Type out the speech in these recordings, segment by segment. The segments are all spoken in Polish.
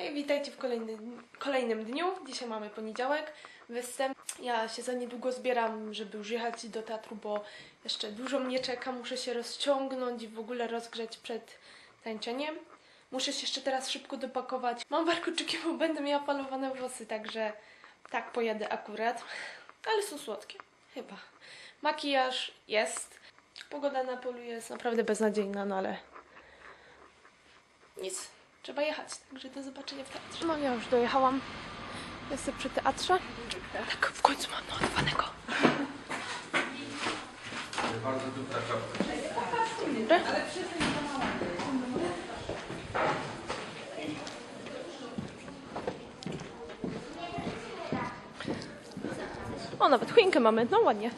Hej, witajcie w kolejnym, kolejnym dniu. Dzisiaj mamy poniedziałek, występ. Ja się za niedługo zbieram, żeby już jechać do teatru, bo jeszcze dużo mnie czeka. Muszę się rozciągnąć i w ogóle rozgrzeć przed tańczeniem. Muszę się jeszcze teraz szybko dopakować. Mam warkoczyki, bo będę miała falowane włosy, także tak pojadę akurat. Ale są słodkie, chyba. Makijaż jest. Pogoda na polu jest naprawdę beznadziejna, no ale nic, trzeba jechać, także do zobaczenia w teatrze. No ja już dojechałam. Jestem przy teatrze. Tak, w końcu mam naładowanego. Bardzo dobra czapka. Dobry. O, nawet choinkę mamy, no ładnie.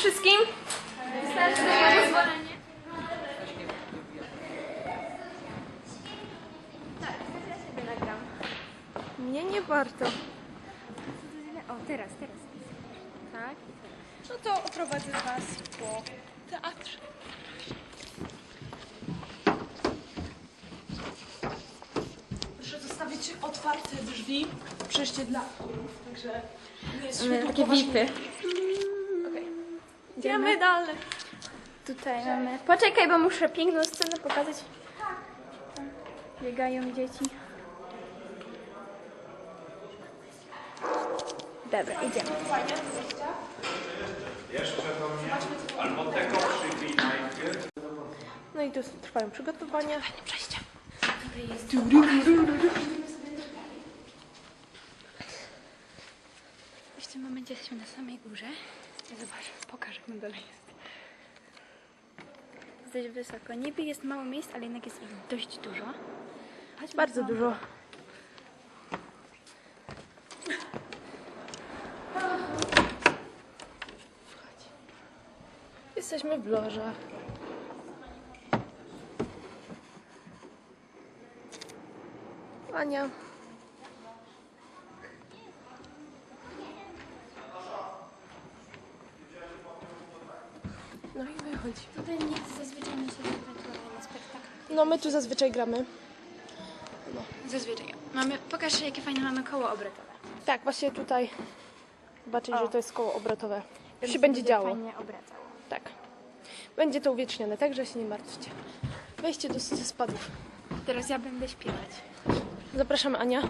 Wszystkim? Mnie nie warto. O, teraz, teraz. Tak? No to oprowadzę Was po teatrze. Proszę zostawić otwarte drzwi. Przejście dla aktorów, także nie jest świetło takie poważnie. Idziemy? Idziemy dalej. Tutaj mamy... Poczekaj, bo muszę piękną scenę pokazać. Tam Biegają dzieci. Dobra, idziemy. Jeszcze do mnie. Albo tego przybij najpierw. No i tu trwają przygotowania. Fajne przejście. W tym momencie jesteśmy na samej górze. Zobacz, pokażę jak na dole jest. Jest dość wysoko. Niby jest mało miejsc, ale jednak jest ich dość dużo. Chodźmy Bardzo do- dużo. Jesteśmy w lożach. Ania. No i wychodzi. Tutaj nie zazwyczaj nie się ewentualnie na spektakl. No my tu zazwyczaj gramy. Zazwyczaj. Mamy, pokaż jakie fajne mamy koło obrotowe. Tak, właśnie tutaj zobaczyć, że to jest koło obrotowe. To się Więc będzie działo. Fajnie obracało. Tak. Będzie to uwiecznione, także się nie martwcie. Wejdźcie do spadów. Teraz ja będę śpiewać. Zapraszamy Ania.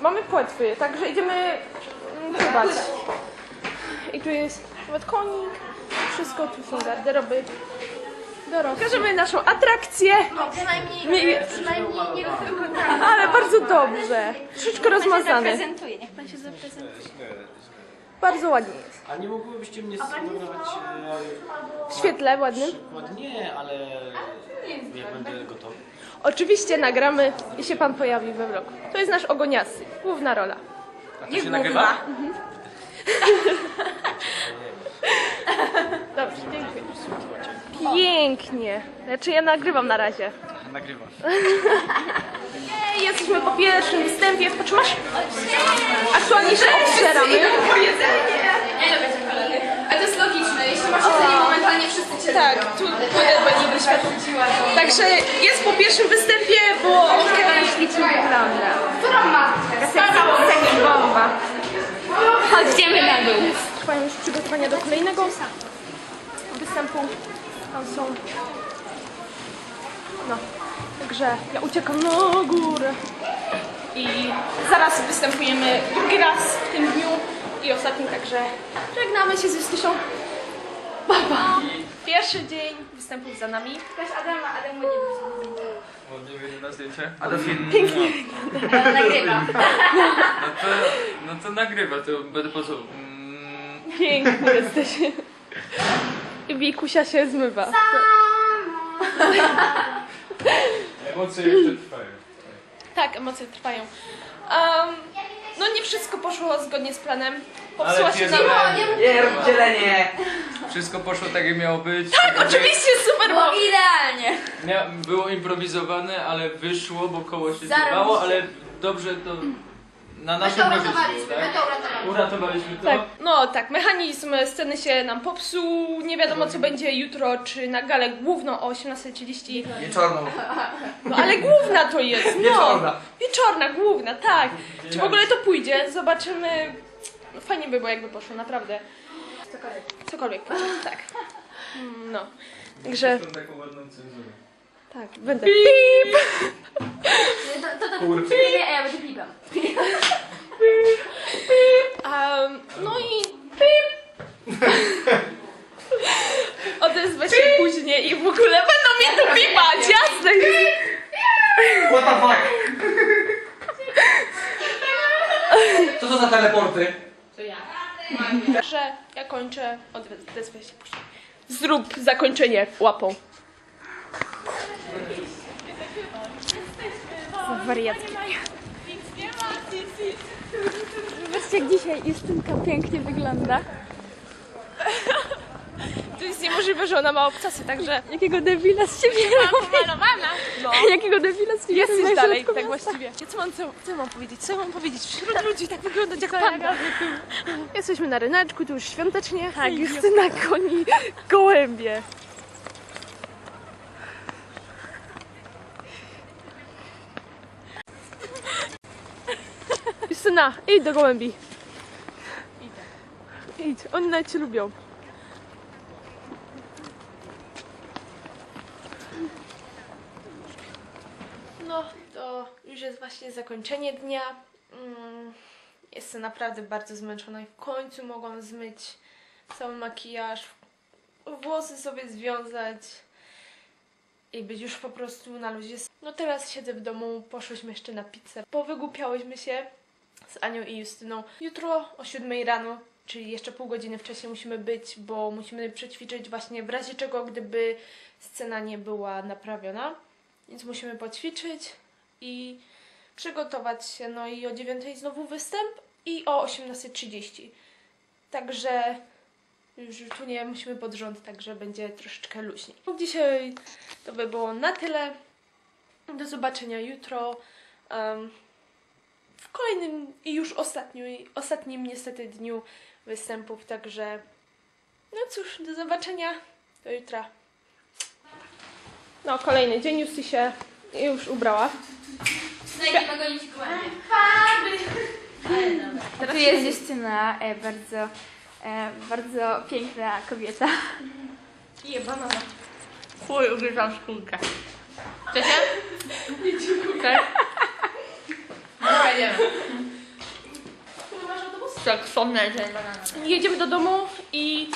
Mamy płetwy, także idziemy mm. Tu jest nawet konik, wszystko, tu są garderoby. Dorosłe. Pokażemy naszą atrakcję. Przynajmniej, Nie- przynajmniej nie tylko Ale bardzo dobrze. Troszeczkę rozmazane. Niech pan się zaprezentuje. Bardzo ładnie jest. A nie mogłybyście mnie sfotografować W świetle ładnym. e, przykład? Nie, ale jak będę gotowy. Oczywiście nagramy i się pan pojawi we vlogu. To jest nasz ogoniasy, główna rola. A to się nagrywa? Dobrze, dziękuję. Pięknie. Znaczy ja nagrywam na razie. Nagrywam. Ej, jesteśmy po pierwszym wstępie. Potrzymasz? Aktualnie się obszeramy. A to jest logiczne, jeśli masz jedzenie momentalnie wszyscy cię Tak, tu płynę niby światło. Także jest po pierwszym występie, bo... Prawda. Którą ma? Seks bomba. Chodź, idziemy na dół. Trwają już przygotowania do kolejnego występu. Tam są... No, także ja uciekam na górę. I zaraz występujemy drugi raz w tym dniu i ostatni, także żegnamy się z Justyszą. Baba. Pierwszy dzień występów za nami. Też Adama, Adam nie Ładnie wyjdzie na zdjęcie. A do filmu? Ale nagrywa. No to, no to nagrywa, to będę po prostu... Mm, Piękny jesteś. I Wikusia się zmywa. emocje jeszcze trwają. Tak, emocje trwają. Um, no nie wszystko poszło zgodnie z planem. Popsuła się nam... Pierdzielenie! Wszystko poszło tak jak miało być. Tak, oczywiście, super było. Idealnie. Mia- było improwizowane, ale wyszło, bo koło się zjebało, ale dobrze to na My to korzyść uratowaliśmy, my tak? to uratowaliśmy. Uratowaliśmy to. Tak, no tak, mechanizm sceny się nam popsuł, nie wiadomo co będzie jutro, czy na galę główną o 18.30, Wieczorną. no ale główna to jest, no. Wieczorna. Wieczorna, główna, tak. Czy w ogóle to pójdzie, zobaczymy. No, fajnie by było jakby poszło, naprawdę. Cokolwiek. Cokolwiek tak. No, także taką ładną cenzurę. Tak, będę pip! To, to, to, nie, nie, ja będę pipem. Um, no i pip! Odezwę się później i w ogóle będą mnie tu pipać, jasne! What the fuck? Co to za teleporty? Że ja kończę, odezwę się później. Zrób zakończenie łapą. Wariatki. Zobaczcie, jak dzisiaj Justynka pięknie wygląda. To jest niemożliwe, że ona ma obcasy, także Jakiego debila z ciebie robi. pomalowana. No. Jakiego debila z ciebie Jesteś dalej, tak właściwie. Ja co mam, co, co mam powiedzieć? Co mam powiedzieć? Wśród ludzi tak wyglądać jak panda. Jesteśmy na ryneczku, tu już świątecznie. Tak, Justyna koni gołębie. Justyna, idź do gołębi. Idę. Idź, oni nawet cię lubią. No, to już jest właśnie zakończenie dnia. Mm, Jestem naprawdę bardzo zmęczona i w końcu mogłam zmyć cały makijaż, włosy sobie związać i być już po prostu na luzie. No teraz siedzę w domu, poszłyśmy jeszcze na pizzę. Powygłupiałyśmy się z Anią i Justyną. Jutro o 7 rano, czyli jeszcze pół godziny wcześniej musimy być, bo musimy przećwiczyć właśnie w razie czego, gdyby scena nie była naprawiona. Więc musimy poćwiczyć i przygotować się. No i o 9 znowu występ i o 18.30. Także już tu nie musimy pod rząd, także będzie troszeczkę luźniej. Dzisiaj to by było na tyle. Do zobaczenia jutro. w kolejnym i już ostatnim, ostatnim niestety dniu występów, także no cóż, do zobaczenia do jutra. No, kolejny dzień już się już ubrała. Znajdziemy go dziś gołębie. Tu jest Justyna, e, bardzo, e, bardzo piękna kobieta. Jebana. Chuj, ugryzłam skórkę. Chcecie? Tak? Dobra, Tak, że banana. Jedziemy do domu i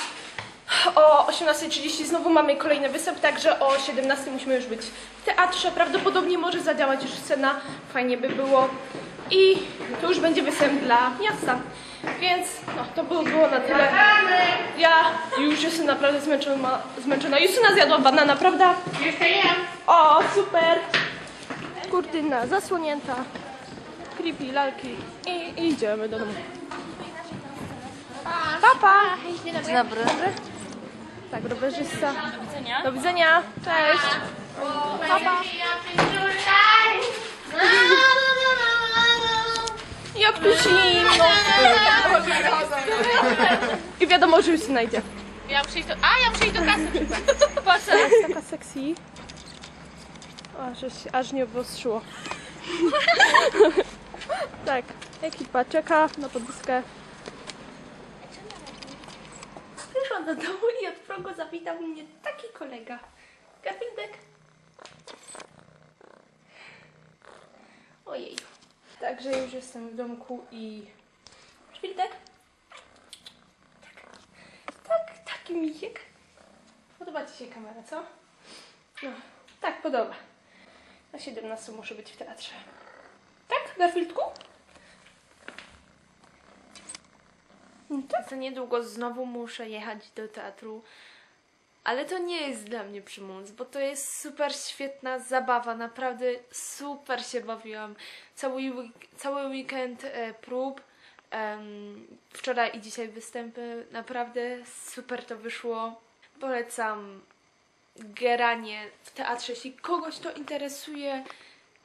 o 18.30 znowu mamy kolejny występ, także o 17.00 musimy już być w teatrze. Prawdopodobnie może zadziałać już scena, fajnie by było. I to już będzie występ dla miasta. Więc no, to było, było na tyle. Ja już jestem naprawdę zmęczona. zmęczona. Justyna zjadła banana, prawda? Jeszcze jem. O, super! Kurtyna zasłonięta. Creepy, lalki. I, I idziemy do domu. Papa! Dzień dobry. Tak, rowerzysta. Do widzenia. Do widzenia. Cześć. Papa. Jak tu zimno. I wiadomo, że już znajdzie. Ja muszę iść do... A, ja muszę iść do kasy. Jest taka sexy. Aż, się- aż nie obostrzyło. tak, ekipa czeka na podwózkę. Wyszłam do domu i od progu zawitał mnie taki kolega. Garfieldek. Ojej. Także już jestem w domku i... Garfieldek? Tak. Tak, taki mijek. Podoba Ci się kamera, co? No, tak, podoba. Na 17 muszę być w teatrze. Garfieldku? No tak. Za niedługo znowu muszę jechać do teatru. Ale to nie jest dla mnie przymus, bo to jest super świetna zabawa. Naprawdę super się bawiłam. Cały, cały weekend e, prób. wczoraj i dzisiaj występy. Naprawdę super to wyszło. Polecam granie w teatrze. Jeśli kogoś to interesuje,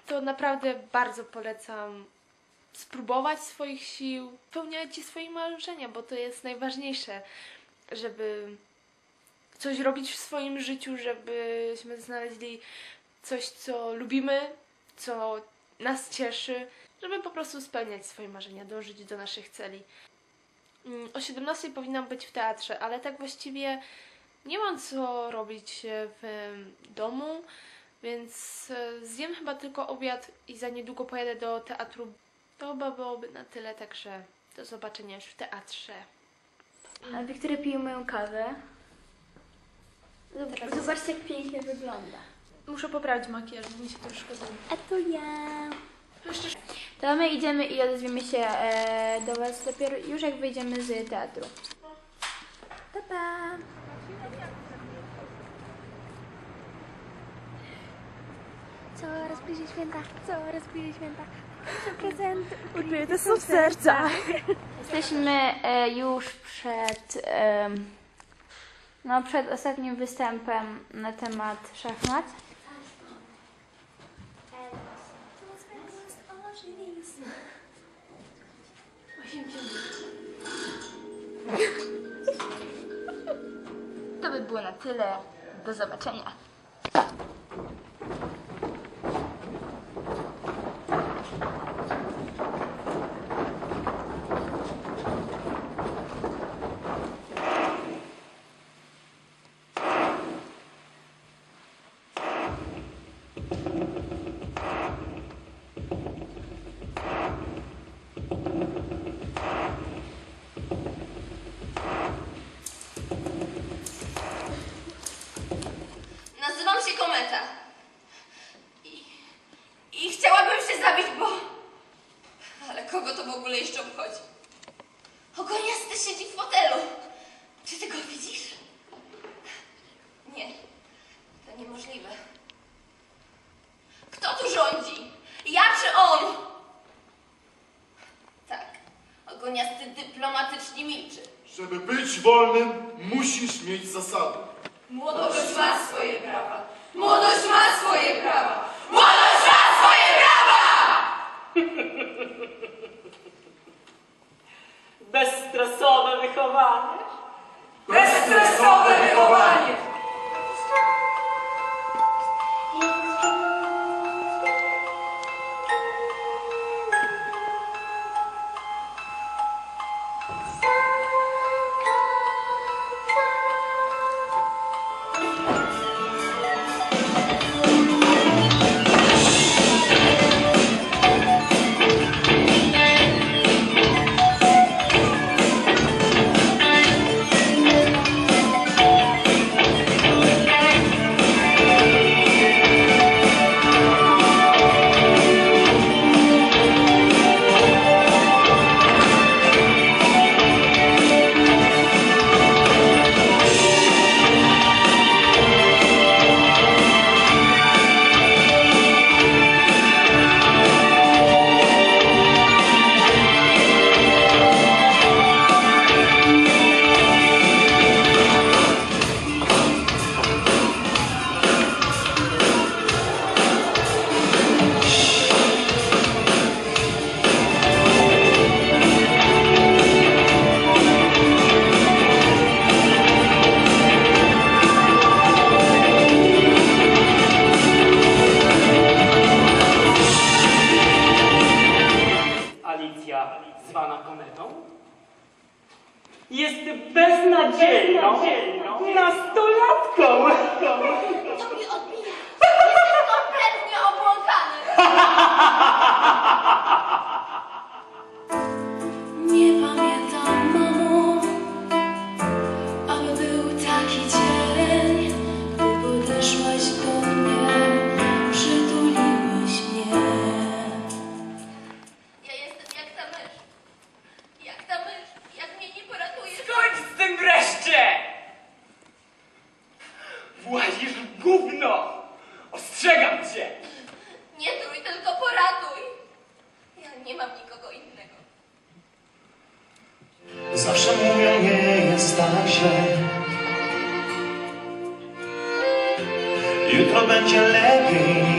to naprawdę bardzo polecam spróbować swoich sił, spełniajcie swoje marzenia, bo to jest najważniejsze, żeby coś robić w swoim życiu, żebyśmy znaleźli coś, co lubimy, co nas cieszy, żeby po prostu spełniać swoje marzenia, dążyć do naszych celi. Mm, O 17 powinnam być w teatrze, ale tak właściwie nie mam co robić w domu, więc e, zjem chyba tylko obiad i za niedługo pojadę do teatru. To chyba byłoby na tyle, także do zobaczenia już w teatrze. A Wiktoria pije moją kawę. Zobacz- Zobaczcie, jak pięknie wygląda. Muszę poprawić makijaż, bo mi się troszkę zamieni. A to ja. To my idziemy i odezwiemy się e, do Was dopiero już jak wyjdziemy z teatru. Pa, pa. Coraz bliżej święta, coraz bliżej święta. Nasze prezenty ukryte są w sercach. Jesteśmy e, już przed, em, no, przed ostatnim występem na temat szachmat. To by było na tyle. Do zobaczenia. Nazywam się Kometa. I, I chciałabym się zabić, bo... Ale kogo to w ogóle jeszcze obchodzi? Ogoniasty siedzi w fotelu. Czy ty go widzisz? Nie. To niemożliwe. Kto tu rządzi? Ja czy on? Tak. Ogoniasty dyplomatycznie milczy. Żeby być wolnym, musisz mieć zasady. Młodość ma Zawsze mówią, nie jest tak źle. Jutro będzie lepiej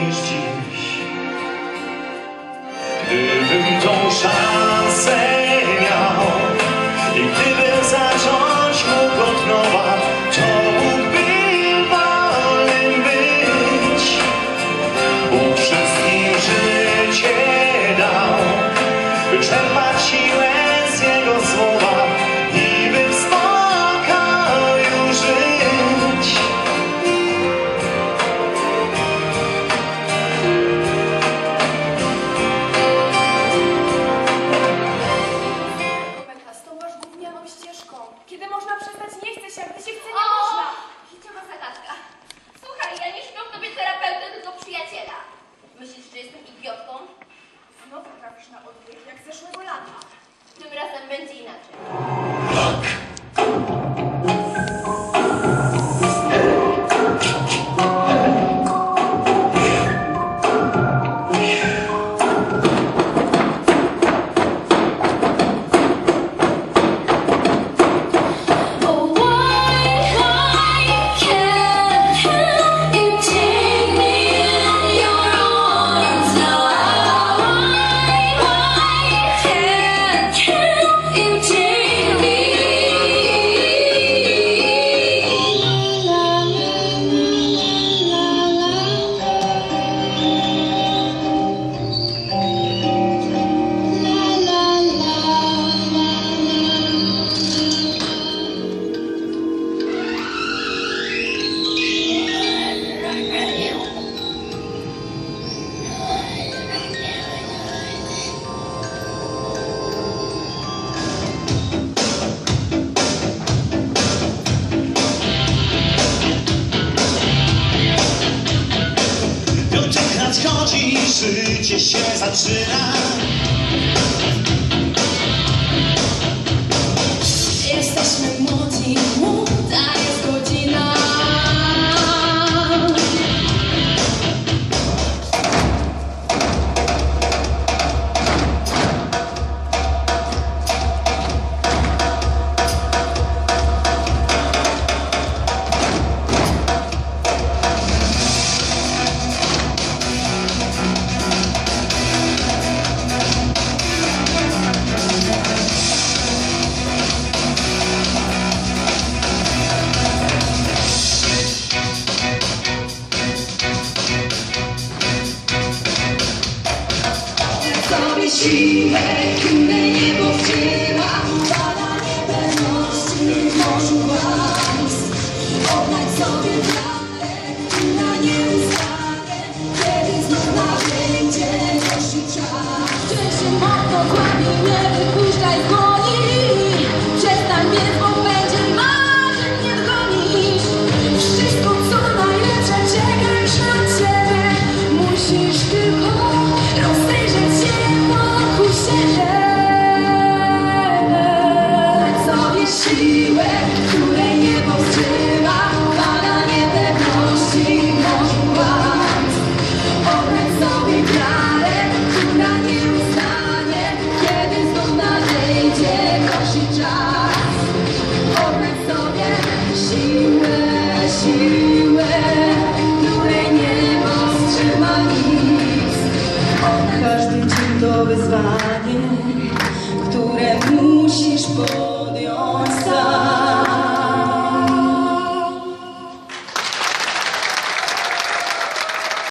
教えてくれよ星は